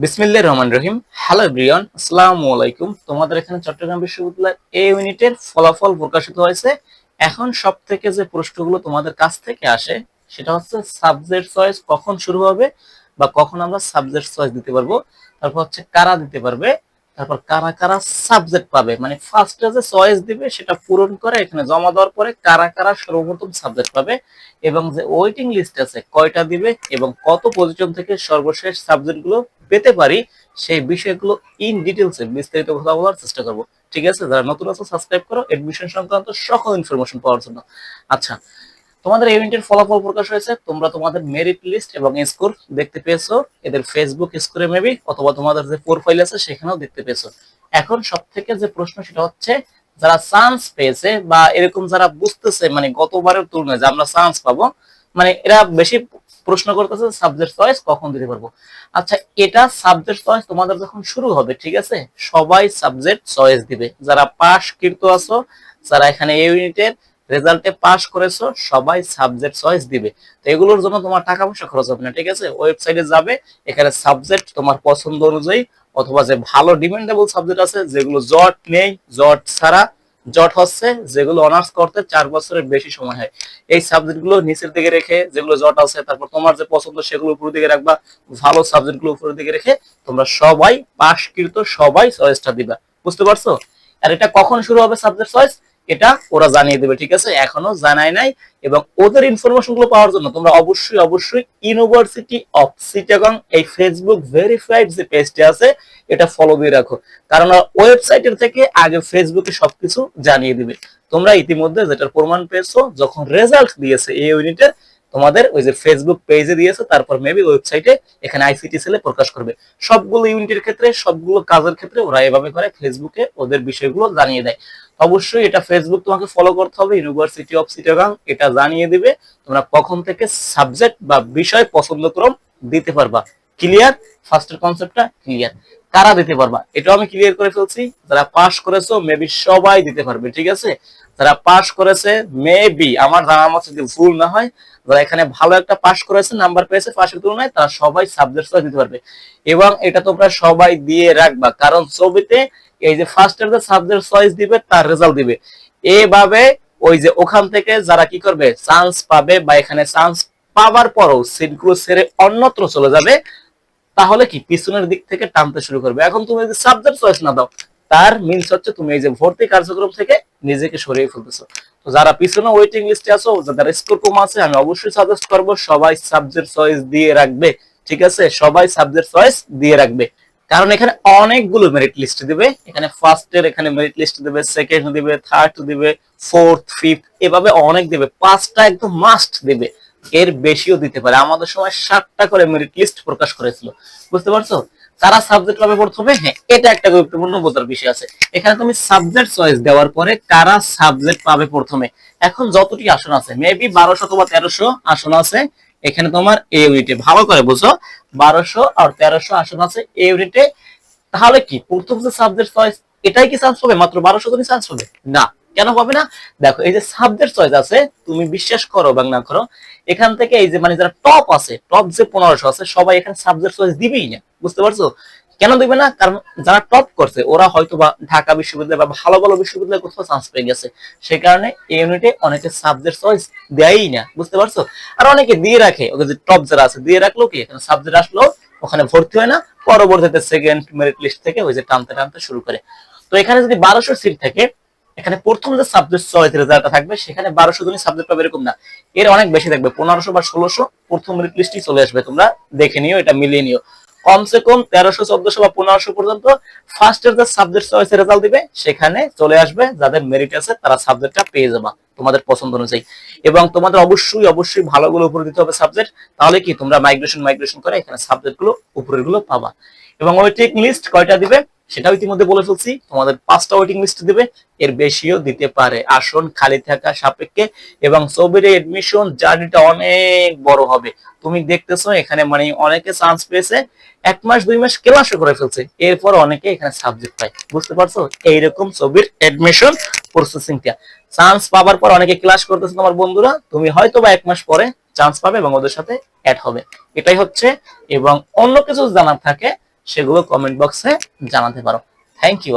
বিসমিল্লাহ রহমান রহিম। Hello Brian আসসালামু আলাইকুম। তোমাদের এখানে চট্টগ্রাম বিশ্ববিদ্যালয়ের এই ইউনিটের ফলাফল প্রকাশিত হয়েছে। এখন সব থেকে যে প্রশ্নগুলো তোমাদের কাছ থেকে আসে, সেটা হচ্ছে সাবজেক্ট চয়েস কখন শুরু হবে বা কখন আমরা সাবজেক্ট চয়েস দিতে পারব। তারপর হচ্ছে কারা দিতে পারবে, তারপর কারা কারা সাবজেক্ট পাবে। মানে ফার্স্টে যে চয়েস দিবে, সেটা পূরণ করে এখানে জমা দেওয়ার পরে কারা কারা সর্বপ্রথম সাবজেক্ট পাবে এবং যে ওয়েটিং লিস্ট আছে, কয়টা দিবে এবং কত পজিশন থেকে সর্বশেষ সাবজেক্টগুলো পেতে পারি, সেই বিষয়গুলো ইন ডিটেলসে বিস্তারিত কথা বলার চেষ্টা করব। ঠিক আছে? যারা নতুন আছে সাবস্ক্রাইব করো। এডমিশন সংক্রান্ত সকল ইনফরমেশন পাওয়ার জন্য। আচ্ছা তোমাদের এই ইউনিটের ফলাফল প্রকাশ হয়েছে। তোমরা তোমাদের মেরিট লিস্ট এবং স্কোর দেখতে পেয়েছ। এদের ফেসবুক স্কোরে মেবি অথবা তোমাদের যে প্রোফাইল আছে, সেখানেও দেখতে পেয়েছ। এখন সব থেকে যে প্রশ্ন, সেটা হচ্ছে, যারা চান্স পেয়েছে বা এরকম যারা বুঝতেছে মানে গতবারের তুলনায় যে আমরা চান্স পাবো মানে এরা বেশি প্রশ্ন করতেছে সাবজেক্ট চয়েস কখন দিতে পারব। আচ্ছা এটা সাবজেক্ট চয়েস তোমাদের যখন শুরু হবে, ঠিক আছে? সবাই সাবজেক্ট চয়েস দিবে। যারা পাস কিন্তু আছো, যারা এখানে ইউনিটের রেজাল্টে পাস করেছ, সবাই সাবজেক্ট চয়েস দিবে। তো এগুলোর জন্য তোমার টাকা পয়সা খরচ হবে না, ঠিক আছে? ওয়েবসাইটে যাবে, এখানে সাবজেক্ট তোমার পছন্দ অনুযায়ী, অথবা যে ভালো ডিমান্ডেবল সাবজেক্ট আছে, যেগুলো জট নেই, জট ছাড়া জট হচ্ছে, যেগুলো অনার্স করতে চার বছরের বেশি সময় হয়। এই সাবজেক্টগুলো নিচের দিকে রেখে যেগুলো জট আছে, তারপর তোমার যে পছন্দ সেগুলো উপরের দিকে রাখবা, ভালো সাবজেক্টগুলো উপরের দিকে রেখে তোমরা সবাই পাশকৃত সবাই চয়েসটা দিবা। বুঝতে পারছ? আর এটা কখন শুরু হবে সাবজেক্ট চয়েস এটা ওরা জানিয়ে দেবে, ঠিক আছে? এখনও জানায় নাই এবং ওদের ইনফরমেশনগুলো পাওয়ার জন্য তোমরা অবশ্যই অবশ্যই ইউনিভার্সিটি অফ সিটাগং এই ফেসবুক ভেরিফাইড যে পেজটি আছে, এটা ফলো দিয়ে রাখো। কারণ ওয়েবসাইটের থেকে আগে ফেসবুকে সবকিছু জানিয়ে দিবে। তোমরা ইতিমধ্যে যেটার প্রমাণ পেয়েছ, যখন রেজাল্ট দিয়েছে এই ইউনিটের তোমাদের ওই যে ফেসবুক পেজে দিয়েছ, তারপর মেবি ওয়েবসাইটে এখানে আইসিটি সেলে প্রকাশ করবে। সবগুলো ইউনিটের ক্ষেত্রে, সবগুলো কাজের ক্ষেত্রে ওরা এভাবে করে ফেসবুকে ওদের বিষয়গুলো জানিয়ে দেয়। অবশ্যই এটা ফেসবুক তোমাকে ফলো করতে হবে ইউনিভার্সিটি অফ চিটাগাং এটা জানিয়ে দিবে। তোমরা কখন থেকে সাবজেক্ট বা বিষয় পছন্দক্রম দিতে পারবা। ক্লিয়ার ফার্স্টের কনসেপ্টটা ক্লিয়ার কারা দিতে পারবা? এটাও আমি ক্লিয়ার করে ফেলছি। যারা পাস করেছ মেবি সবাই দিতে পারবে, ঠিক আছে? যারা পাস করেছে মেবি আমার জানা মতো যদি ভুল না হয়, যারা এখানে ভালো একটা পাস করেছে নাম্বার পেয়েছে পাশের তুলনায়, তারা সবাই সাবজেক্ট দিতে পারবে। এবং এটা তোমরা সবাই দিয়ে রাখবা, কারণ ছবিতে এই যে ফার্স্ট এর যে সাবজেক্ট চয়েস দিবে, তার রেজাল্ট দিবে। এভাবে ওই যে ওখান থেকে যারা কি করবে চান্স পাবে বা এখানে চান্স পাওয়ার পরও সিটগুলো ছেড়ে অন্যত্র চলে যাবে, তাহলে কি পিছনের দিক থেকে টানতে শুরু করবে? এখন তুমি যদি সাবজেক্ট চয়েস না দাও, তার মিনস হচ্ছে তুমি এই যে ভর্তি কার্যক্রম থেকে নিজেকে সরিয়ে ফেলতেছো। তো যারা পিছনে ওয়েটিং লিস্টে আছো, যাদের স্কোর কম আছে, আমি অবশ্যই সাজেস্ট করব, সবাই সাবজেক্ট চয়েস দিয়ে রাখবে, ঠিক আছে? সবাই সাবজেক্ট চয়েস দিয়ে রাখবে। কারণ এখানে অনেকগুলো মেরিট লিস্ট দিবে। এখানে ফার্স্ট এর এখানে মেরিট লিস্ট দিবে সেকেন্ড দিবে থার্ড দিবে ফোর্থ ফিফথ এভাবে অনেক দিবে। পাঁচটা একদম মাস্ট দিবে। এর বেশিও দিতে পারে। আমাদের সময় সাতটা করে মেরিট লিস্ট প্রকাশ করেছিল। বুঝতে পারছ? তারা সাবজেক্ট পাবে প্রথমে হ্যাঁ এটা একটা গুরুত্বপূর্ণ বোঝার বিষয় আছে। এখানে তুমি সাবজেক্ট চয়েস দেওয়ার পরে কারা সাবজেক্ট পাবে প্রথমে? এখন যতটি আসন আছে মেবি বারোশো অথবা তেরোশো আসন আছে এখানে তোমার এ। ইউনিটে ভালো করে বুঝো, বারোশো আর তেরোশো আসন আছে এ। ইউনিটে তাহলে কি? প্রথম যে সাবজেক্ট চয়েস এটাই কি চান্স পাবে মাত্র বারোশো জনই চান্স পাবে না। কেন পাবে না? দেখো, এই যে সাবজেক্ট চয়েস আছে, তুমি বিশ্বাস করো বা না করো, এখান থেকে এই যে মানে যারা টপ আছে টপ যে পনেরোশো আছে, সবাই এখানে সাবজেক্ট চয়েস দিবেই না, বুঝতে পারছ? কেন দিবে না? কারণ যারা টপ করছে, ওরা হয়তো বা ঢাকা বিশ্ববিদ্যালয় বা ভালো ভালো বিশ্ববিদ্যালয়ে কোথাও চান্স পেয়ে গেছে। সেই কারণে এই ইউনিটে অনেকে সাবজেক্ট চয়েস দেয়ই না, বুঝতে পারছ? আর অনেকে দিয়ে রাখে ওকে যে টপ যারা আছে, দিয়ে রাখল কি? এখানে সাবজেক্ট আসলো, ওখানে ভর্তি হয় না, পরবর্তীতে সেকেন্ড মেরিট লিস্ট থেকে ওই যে টানতে টানতে শুরু করে। তো এখানে যদি বারোশো সিট থাকে এখানে প্রথম যে সাবজেক্ট চয়েস রেজাল্টটা থাকবে, সেখানে বারোশো জনই সাবজেক্ট পাবে এরকম না। এর অনেক বেশি থাকবে, পনেরোশো বা ষোলোশো প্রথম লিস্টই চলে আসবে। তোমরা দেখে নিও, এটা মিলিয়ে নিও। কমসে কম তেরোশো, চোদ্দশো বা পনেরোশো পর্যন্ত ফার্স্ট এর যে সাবজেক্ট চয়েস রেজাল্ট দিবে, সেখানে চলে আসবে যাদের মেরিট আছে, তারা সাবজেক্টটা পেয়ে যাবা তোমাদের পছন্দ অনুযায়ী। এবং তোমাদের অবশ্যই অবশ্যই ভালোগুলো উপরে দিতে হবে সাবজেক্ট তাহলে কি তোমরা মাইগ্রেশন মাইগ্রেশন করে এখানে সাবজেক্টগুলো উপরেরগুলো পাবা। এবং ওয়েটিং লিস্ট কয়টা দিবে? সেটাও ইতিমধ্যে বলে ফেলছি, তোমাদের পাঁচটা ওয়েটিং লিস্ট দেবে, এর বেশিও দিতে পারে। আসন, খালি থাকা সাপেক্ষে, এবং ছবির এডমিশন জার্নিটা অনেক বড় হবে। তুমি দেখতেছো, এখানে মানে অনেকে চান্স পেয়েছে, এক মাস, দুই মাস ক্লাসও করে ফেলছে। এরপর অনেকে এখানে সাবজেক্ট পায়। বুঝতে পারছ? এইরকম ছবির এডমিশন প্রসেসিংটা চান্স পাবার পর অনেকে ক্লাস করতেছে, তোমার বন্ধুরা, তুমি হয়তো বা এক মাস পরে চান্স পাবে এবং ওদের সাথে অ্যাড হবে। এটাই হচ্ছে, এবং অন্য কিছু জানার থাকে সেগুলো কমেন্ট বক্সে জানাতে পারো। Thank you